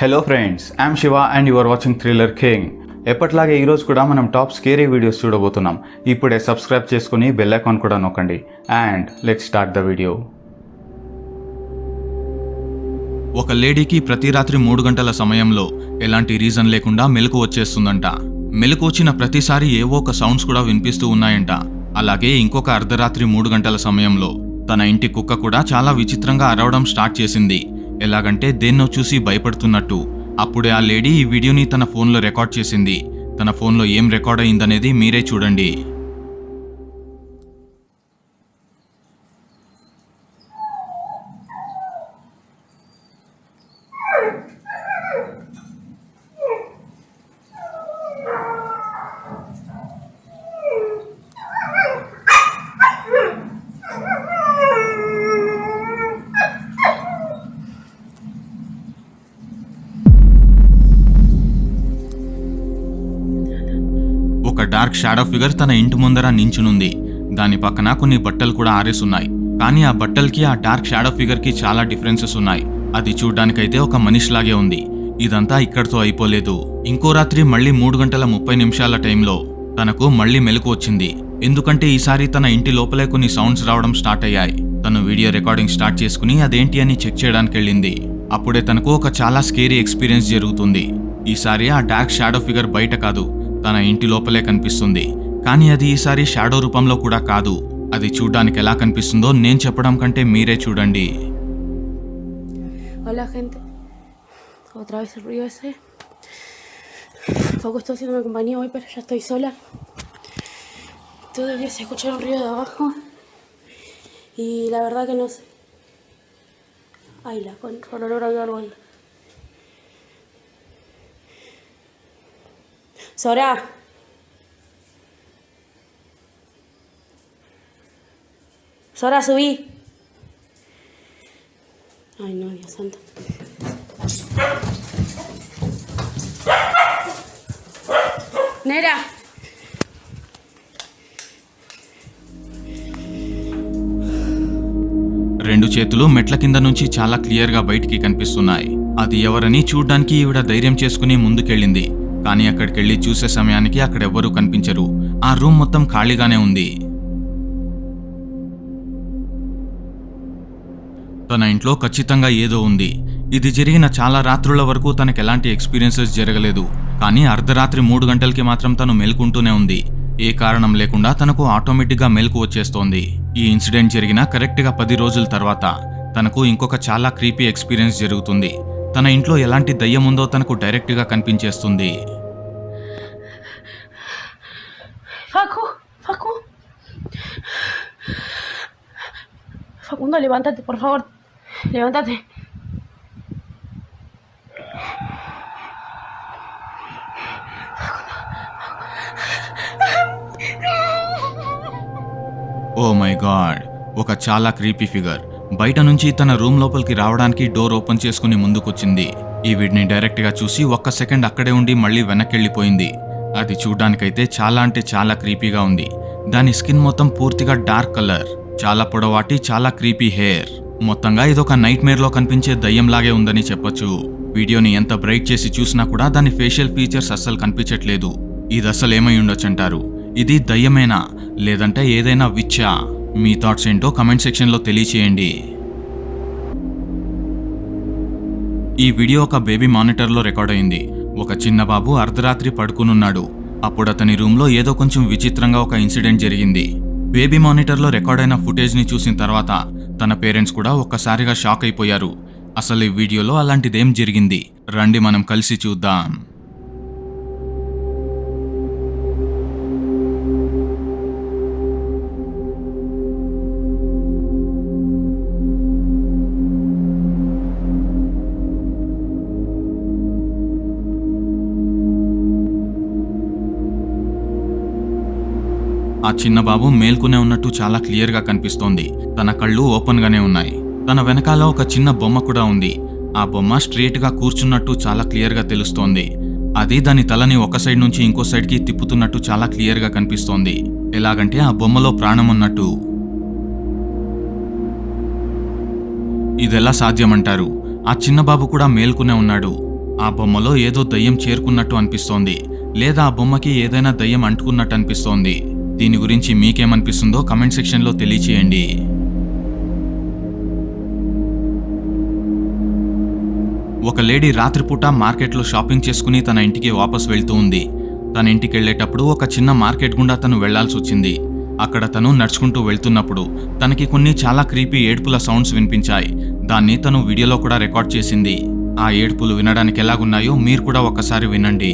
Hello friends I'm Shiva and you are watching thriller king ఎప్పట్లాగే ఈరోజు కూడా మనం టాప్ స్కేరీ వీడియోస్ చూడబోతున్నాం. ఇప్పుడే సబ్స్క్రైబ్ చేసుకుని బెల్ ఐకాన్ కూడా నొక్కండి. And let start the video ఒక లేడీకి ప్రతి రాత్రి మూడు గంటల సమయంలో ఎలాంటి రీజన్ లేకుండా మెలకు వచ్చేస్తుందంట. మెలకు వచ్చిన ప్రతిసారి ఏవో ఒక సౌండ్స్ కూడా వినిపిస్తూ ఉన్నాయంట. అలాగే ఇంకొక అర్ధరాత్రి మూడు గంటల సమయంలో తన ఇంటి కుక్క కూడా చాలా విచిత్రంగా అరవడం స్టార్ట్ చేసింది. ఎలాగంటే దేన్నో చూసి భయపడుతున్నట్టు. అప్పుడే ఆ లేడీ ఈ వీడియోని తన ఫోన్లో రికార్డ్ చేసింది. తన ఫోన్లో ఏం రికార్డ్ అయిందనేది మీరే చూడండి. డార్క్ షాడో ఫిగర్ తన ఇంటి ముందర నించునుంది. దాని పక్కన కొన్ని బట్టలు కూడా ఆరేసున్నాయి. కానీ ఆ బట్టలకి ఆ డార్క్ షాడో ఫిగర్కి చాలా డిఫరెన్సెస్ ఉన్నాయి. అది చూడ్డానికైతే ఒక మనిషిలాగే ఉంది. ఇదంతా ఇక్కడితో అయిపోలేదు. ఇంకో రాత్రి మళ్ళీ మూడు గంటల ముప్పై నిమిషాల టైంలో తనకు మళ్ళీ మెలకు వచ్చింది. ఎందుకంటే ఈసారి తన ఇంటి లోపలే కొన్ని సౌండ్స్ రావడం స్టార్ట్ అయ్యాయి. తను వీడియో రికార్డింగ్ స్టార్ట్ చేసుకుని అదేంటి అని చెక్ చేయడానికి వెళ్ళింది. అప్పుడే తనకు ఒక చాలా స్కేరీ ఎక్స్పీరియన్స్ జరుగుతుంది. ఈసారి ఆ డార్క్ షాడో ఫిగర్ బయట కాదు. తన ఇంటి లోపలే కనిపిస్తుంది కానీ అది ఈసారి షాడో రూపంలో కూడా కాదు అది చూడ్డానికి ఎలా కనిపిస్తుందో నేను చెప్పడం కంటే మీరే చూడండి Hola gente, otra vez el ruido ese. Poco estoy haciendo compañía hoy, pero ya estoy sola. Todo el día se escucha un ruido de abajo y la verdad que no sé. Ay, la con por olor a algo ahí. Sora. Sora, subí. Ay, no, Dios santo. Nera. రెండు చేతులు మెట్ల కింద నుంచి చాలా క్లియర్గా బయటికి కనిపిస్తున్నాయి అది ఎవరని చూడ్డానికి ఈవిడ ధైర్యం చేసుకుని ముందుకెళ్ళింది కానీ అక్కడికెళ్ళి చూసే సమయానికి అక్కడెవ్వరూ కనిపించరు. ఆ రూమ్ మొత్తం ఖాళీగానే ఉంది. తన ఇంట్లో ఖచ్చితంగా ఏదో ఉంది. ఇది జరిగిన చాలా రాత్రుల వరకు తనకు ఎలాంటి ఎక్స్పీరియన్సెస్ జరగలేదు. కానీ అర్ధరాత్రి మూడు గంటలకి మాత్రం తను మేల్కుంటూనే ఉంది. ఏ కారణం లేకుండా తనకు ఆటోమేటిక్గా మెలకు వచ్చేస్తోంది. ఈ ఇన్సిడెంట్ జరిగిన కరెక్ట్గా పది రోజుల తర్వాత తనకు ఇంకొక చాలా క్రీపీ ఎక్స్పీరియన్స్ జరుగుతుంది. తన ఇంట్లో ఎలాంటి దయ్యం ఉందో తనకు డైరెక్ట్గా కనిపించేస్తుంది Facu, Facu. Facundo, levántate, por favor. Levántate. Oh my God ఒక చాలా క్రీపీ ఫిగర్ బయట నుంచి తన రూమ్ లోపలికి రావడానికి డోర్ ఓపెన్ చేసుకుని ముందుకొచ్చింది. ఈ వీడిని డైరెక్ట్గా చూసి ఒక్క సెకండ్ అక్కడే ఉండి మళ్ళీ వెనక్కెళ్ళిపోయింది. అది చూడ్డానికైతే చాలా అంటే చాలా క్రీపీగా ఉంది. దాని స్కిన్ మొత్తం పూర్తిగా డార్క్ కలర్. చాలా పొడవాటి చాలా క్రీపీ హెయిర్. మొత్తంగా ఇదొక నైట్ మేర్లో కనిపించే దయ్యంలాగే ఉందని చెప్పొచ్చు. వీడియోని ఎంత బ్రైట్ చేసి చూసినా కూడా దాని ఫేషియల్ ఫీచర్స్ అస్సలు కనిపించట్లేదు. ఇది అసలు ఏమై ఉండొచ్చంటారు. ఇది దయ్యమేనా? లేదంటే ఏదైనా విచ్చా? మీ థాట్స్ ఏంటో కమెంట్ సెక్షన్లో తెలియచేయండి. ఈ వీడియో ఒక బేబీ మానిటర్లో రికార్డ్ అయింది. ఒక చిన్న బాబు అర్ధరాత్రి పడుకునున్నాడు. అప్పుడు అతని రూమ్లో ఏదో కొంచెం విచిత్రంగా ఒక ఇన్సిడెంట్ జరిగింది. బేబీ మానిటర్లో రికార్డ్ అయిన ఫుటేజ్ని చూసిన తర్వాత తన పేరెంట్స్ కూడా ఒక్కసారిగా షాక్ అయిపోయారు. అసలు ఈ వీడియోలో అలాంటిదేం జరిగింది? రండి మనం కలిసి చూద్దాం. ఆ చిన్న బాబు మేల్కొనే ఉన్నట్టు చాలా క్లియర్గా కనిపిస్తోంది. తన కళ్ళు ఓపెన్గానే ఉన్నాయి. తన వెనకాల ఒక చిన్న బొమ్మ కూడా ఉంది. ఆ బొమ్మ స్ట్రేట్గా కూర్చున్నట్టు చాలా క్లియర్గా తెలుస్తోంది. అది దాని తలని ఒక సైడ్ నుంచి ఇంకో సైడ్కి తిప్పుతున్నట్టు చాలా క్లియర్గా కనిపిస్తోంది. ఎలాగంటే ఆ బొమ్మలో ప్రాణం ఉన్నట్టు. ఇదెలా సాధ్యమంటారు? ఆ చిన్న బాబు కూడా మేల్కొనే ఉన్నాడు. ఆ బొమ్మలో ఏదో దయ్యం చేరుకున్నట్టు అనిపిస్తోంది. లేదా ఆ బొమ్మకి ఏదైనా దయ్యం అంటుకున్నట్టు అనిపిస్తోంది. దీని గురించి మీకేమనిపిస్తుందో కమెంట్ సెక్షన్లో తెలియచేయండి. ఒక లేడీ రాత్రిపూట మార్కెట్లో షాపింగ్ చేసుకుని తన ఇంటికి వాపస్ వెళ్తూ ఉంది. తన ఇంటికి వెళ్ళేటప్పుడు ఒక చిన్న మార్కెట్ గుండా తను వెళ్ళాల్సి వచ్చింది. అక్కడ తను నడుచుకుంటూ వెళ్తున్నప్పుడు తనకి కొన్ని చాలా క్రీపీ ఏడుపుల సౌండ్స్ వినిపించాయి. దాన్ని తను వీడియోలో కూడా రికార్డ్ చేసింది. ఆ ఏడుపులు వినడానికి ఎలాగున్నాయో మీరు కూడా ఒకసారి వినండి.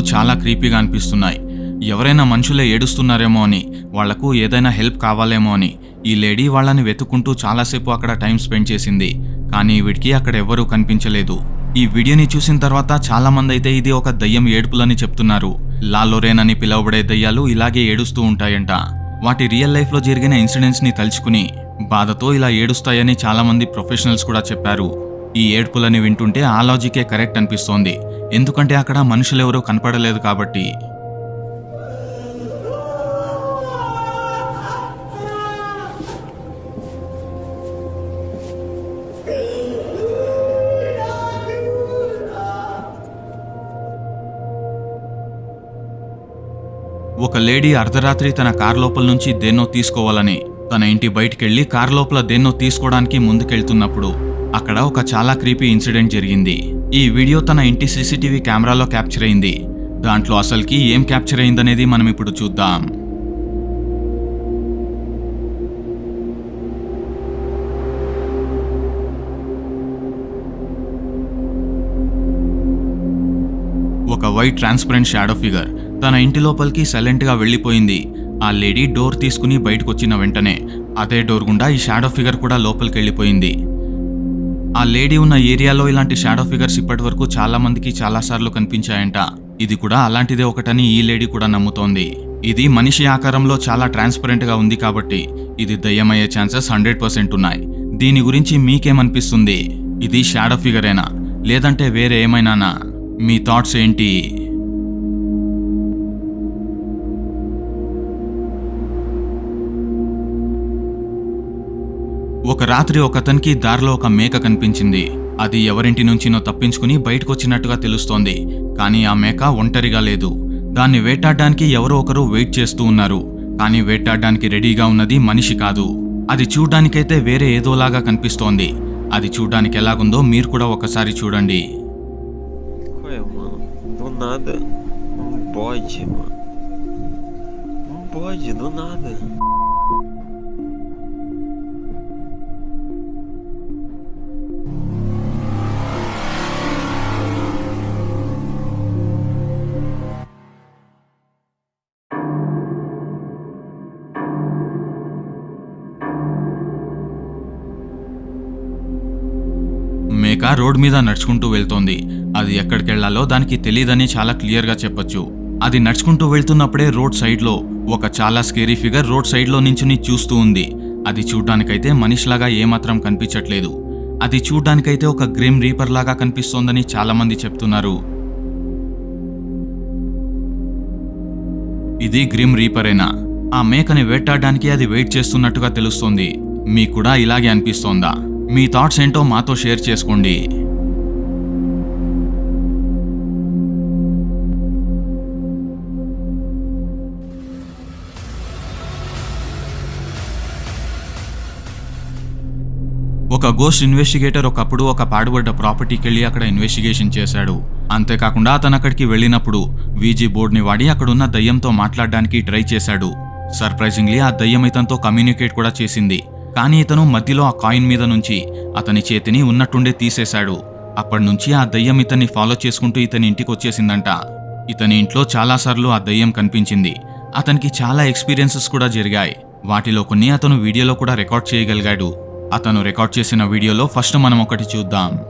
ఆ చాలా క్రీపీగా అనిపిస్తున్నాయి. ఎవరైనా మనుషులే ఏడుస్తున్నారేమో అని వాళ్ళకు ఏదైనా హెల్ప్ కావాలేమో అని. ఈ లేడీ వాళ్ళని వెతుక్కుంటూ చాలాసేపు అక్కడ టైం స్పెండ్ చేసింది. కానీ వీడికి అక్కడ ఎవ్వరూ కనిపించలేదు. ఈ వీడియోని చూసిన తర్వాత చాలామంది అయితే ఇది ఒక దయ్యం ఏడుపులని చెప్తున్నారు. లాలోరేన్ అని పిలువబడే దయ్యాలు ఇలాగే ఏడుస్తూ ఉంటాయంట. వాటి రియల్ లైఫ్లో జరిగిన ఇన్సిడెంట్స్ని తలుచుకుని బాధతో ఇలా ఏడుస్తాయని చాలామంది ప్రొఫెషనల్స్ కూడా చెప్పారు. ఈ ఏడ్పులని వింటుంటే ఆ లాజికే కరెక్ట్ అనిపిస్తోంది. ఎందుకంటే అక్కడ మనుషులెవరూ కనపడలేదు కాబట్టి. ఒక లేడీ అర్ధరాత్రి తన కార్ లోపల నుంచి దేన్నో తీసుకోవాలని తన ఇంటి బయటికెళ్ళి కార్ లోపల దేన్నో తీసుకోవడానికి ముందుకెళ్తున్నప్పుడు అక్కడ ఒక చాలా క్రీపీ ఇన్సిడెంట్ జరిగింది. ఈ వీడియో తన ఇంటి సీసీటీవీ కెమెరాలో క్యాప్చర్ అయింది. దాంట్లో అసలుకి ఏం క్యాప్చర్ అయిందనేది మనం ఇప్పుడు చూద్దాం. ఒక వైట్ ట్రాన్స్పరెంట్ షాడో ఫిగర్ తన ఇంటి లోపలికి సైలెంట్గా వెళ్ళిపోయింది. ఆ లేడీ డోర్ తీసుకుని బయటకు వచ్చిన వెంటనే అదే డోర్ గుండా ఈ షాడో ఫిగర్ కూడా లోపలికి వెళ్ళిపోయింది ఆ లేడీ ఉన్న ఏరియాలో ఇలాంటి షాడో ఫిగర్స్ ఇప్పటి వరకు చాలా మందికి చాలా సార్లు కనిపించాయంట. ఇది కూడా అలాంటిదే ఒకటని ఈ లేడీ కూడా నమ్ముతోంది. ఇది మనిషి ఆకారంలో చాలా ట్రాన్స్పరెంట్గా ఉంది కాబట్టి ఇది దయ్యమయ్యే ఛాన్సెస్ హండ్రెడ్ పర్సెంట్ ఉన్నాయి. దీని గురించి మీకేమనిపిస్తుంది? ఇది షాడో ఫిగరేనా? లేదంటే వేరే ఏమైనానా? మీ థాట్స్ ఏంటి? ఒక రాత్రి ఒకతనికి దారిలో ఒక మేక కనిపించింది. అది ఎవరింటి నుంచినో తప్పించుకుని బయటకొచ్చినట్టుగా తెలుస్తోంది. కానీ ఆ మేక ఒంటరిగా లేదు. దాన్ని వేటాడడానికి ఎవరో ఒకరు వెయిట్ చేస్తూ ఉన్నారు. కానీ వేటాడడానికి రెడీగా ఉన్నది మనిషి కాదు. అది చూడ్డానికైతే వేరే ఏదోలాగా కనిపిస్తోంది. అది చూడ్డానికి ఎలాగుందో మీరు కూడా ఒకసారి చూడండి. mano, do nada. మేక రోడ్ మీద నడుచుకుంటూ వెళ్తోంది. అది ఎక్కడికెళ్ళాలో దానికి తెలియదని చాలా క్లియర్గా చెప్పొచ్చు. అది నడుచుకుంటూ వెళ్తున్నప్పుడే రోడ్ సైడ్లో ఒక చాలా స్కేరీ ఫిగర్ రోడ్ సైడ్లో నించుని చూస్తూ ఉంది. అది చూడ్డానికైతే మనిషిలాగా ఏమాత్రం కనిపించట్లేదు. అది చూడ్డానికైతే ఒక గ్రిమ్ రీపర్ లాగా కనిపిస్తోందని చాలామంది చెప్తున్నారు. ఇది గ్రిమ్ రీపరేనా? ఆ మేకని వేటాడడానికి అది వెయిట్ చేస్తున్నట్టుగా తెలుస్తోంది. మీకు కూడా ఇలాగే అనిపిస్తోందా? మీ థాట్స్ ఏంటో మాతో షేర్ చేసుకోండి. ఒక గోస్ట్ ఇన్వెస్టిగేటర్ ఒకప్పుడు ఒక పాడుబడ్డ ప్రాపర్టీకి వెళ్ళి అక్కడ ఇన్వెస్టిగేషన్ చేశాడు. అంతేకాకుండా అతను అక్కడికి వెళ్ళినప్పుడు వీజీ బోర్డ్ని వాడి అక్కడున్న దయ్యంతో మాట్లాడడానికి ట్రై చేశాడు. సర్ప్రైజింగ్లీ ఆ దయ్యం ఇతనితో కమ్యూనికేట్ కూడా చేసింది. కానీ ఇతను మధ్యలో ఆ కాయిన్ మీద నుంచి అతని చేతిని ఉన్నట్టుండే తీసేశాడు. అప్పటి నుంచి ఆ దయ్యం ఇతన్ని ఫాలో చేసుకుంటూ ఇతని ఇంటికి వచ్చేసిందంట. ఇతని ఇంట్లో చాలాసార్లు ఆ దయ్యం కనిపించింది. అతనికి చాలా ఎక్స్పీరియన్సెస్ కూడా జరిగాయి. వాటిలో కొన్ని అతను వీడియోలో కూడా రికార్డ్ చేయగలిగాడు. అతను రికార్డ్ చేసిన వీడియోలో ఫస్ట్ మనం ఒకటి చూద్దాం.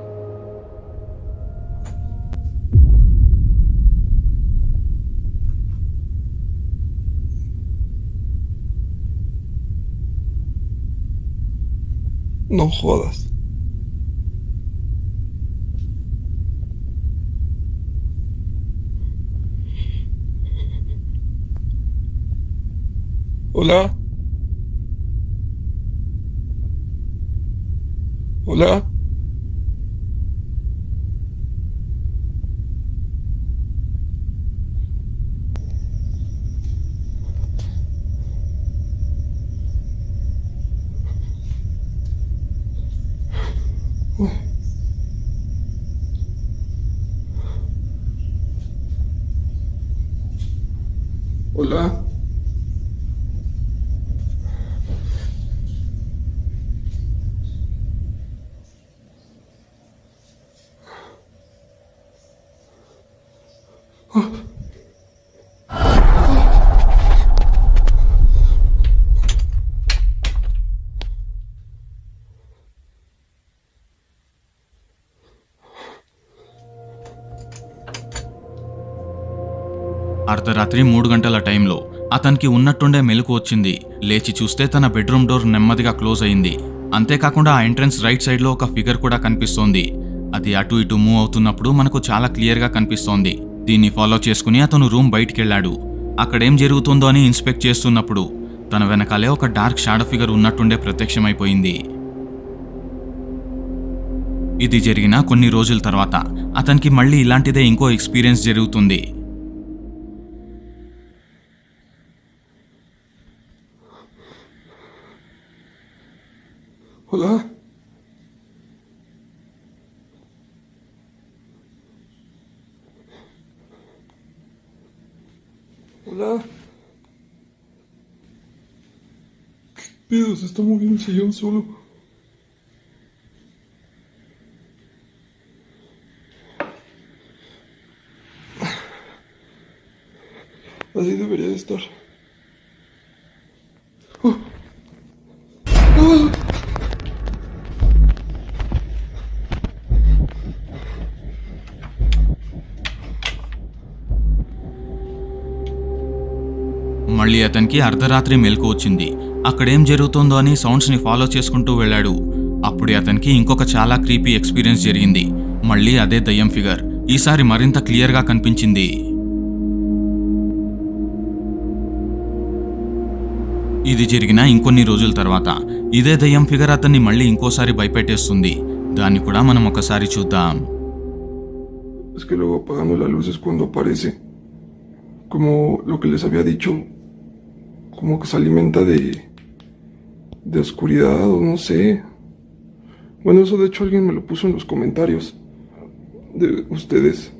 No jodas. Hola. Hola. lá. Oh. అర్ధరాత్రి మూడు గంటల టైంలో అతనికి ఉన్నట్టుండే మెలకు వచ్చింది. లేచి చూస్తే తన బెడ్రూమ్ డోర్ నెమ్మదిగా క్లోజ్ అయింది. అంతేకాకుండా ఆ ఎంట్రన్స్ రైట్ సైడ్లో ఒక ఫిగర్ కూడా కనిపిస్తోంది. అది అటు ఇటు మూవ్ అవుతున్నప్పుడు మనకు చాలా క్లియర్గా కనిపిస్తోంది. దీన్ని ఫాలో చేసుకుని అతను రూమ్ బయటికెళ్ళాడు అక్కడేం జరుగుతుందో అని ఇన్స్పెక్ట్ చేస్తున్నప్పుడు తన వెనకాలే ఒక డార్క్ షాడో ఫిగర్ ఉన్నట్టుండే ప్రత్యక్షమైపోయింది. ఇది జరిగిన కొన్ని రోజుల తర్వాత అతనికి మళ్ళీ ఇలాంటిదే ఇంకో ఎక్స్పీరియన్స్ జరుగుతుంది. Hola. Hola. ¿Qué pedo? Se está moviendo el sillón solo. Así debería de estar. మళ్ళీ అతనికి అర్ధరాత్రి మెలకు వచ్చింది. అక్కడేం జరుగుతోందో అని సౌండ్స్ని ఫాలో చేసుకుంటూ వెళ్ళాడు. అప్పుడే అతనికి ఇంకొక చాలా క్రీపీ ఎక్స్పీరియన్స్ జరిగింది. మళ్ళీ అదే దయ్యం ఫిగర్. ఈసారి మరింత క్లియర్గా కనిపించింది. ఇది జరిగిన ఇంకొన్ని రోజుల తర్వాత. ఇదే దయ్యం ఫిగర్ అతన్ని మళ్ళీ ఇంకోసారి భయపెట్టేస్తుంది. దాన్ని కూడా మనం ఒకసారి చూద్దాం. Es que luego apagando las luces cuando aparece. Como lo que les había dicho. Como que se alimenta de. de oscuridad o no sé. Bueno, eso de hecho alguien me lo puso en los comentarios. De ustedes.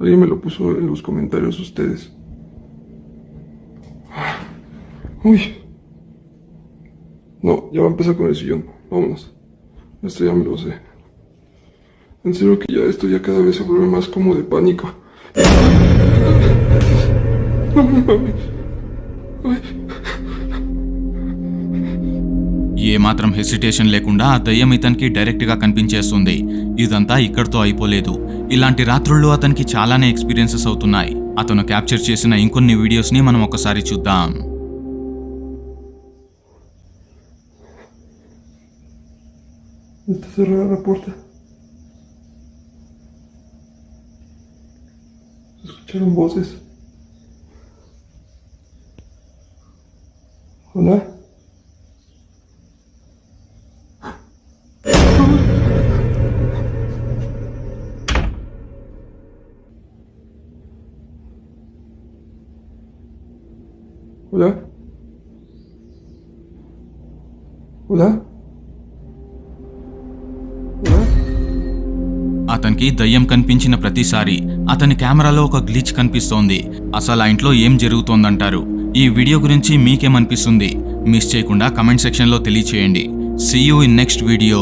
Alguien me lo puso en los comentarios ustedes. Uy. No, ya va a empezar con el sillón. Vámonos. Esto ya me lo sé. En serio que ya esto ya cada vez se vuelve más como de pánico. ఏమాత్రం hesitation లేకుండా ఆ దయ్యం ఇతనికి డైరెక్ట్గా కనిపించేస్తుంది. ఇదంతా ఇక్కడితో అయిపోలేదు. ఇలాంటి రాత్రుల్లో అతనికి చాలానే ఎక్స్పీరియన్సెస్ అవుతున్నాయి. అతను క్యాప్చర్ చేసిన ఇంకొన్ని వీడియోస్ని మనం ఒకసారి చూద్దాం. cerrada la puerta. eram voces. Hola. Hola. Hola. అతనికి దయ్యం కనిపించిన ప్రతిసారి అతని కెమెరాలో ఒక గ్లిచ్ కనిపిస్తోంది. అసలు ఆ ఇంట్లో ఏం జరుగుతోందంటారు? ఈ వీడియో గురించి మీకేమనిపిస్తుంది? మిస్ చేయకుండా కమెంట్ సెక్షన్లో తెలియచేయండి. See you in next video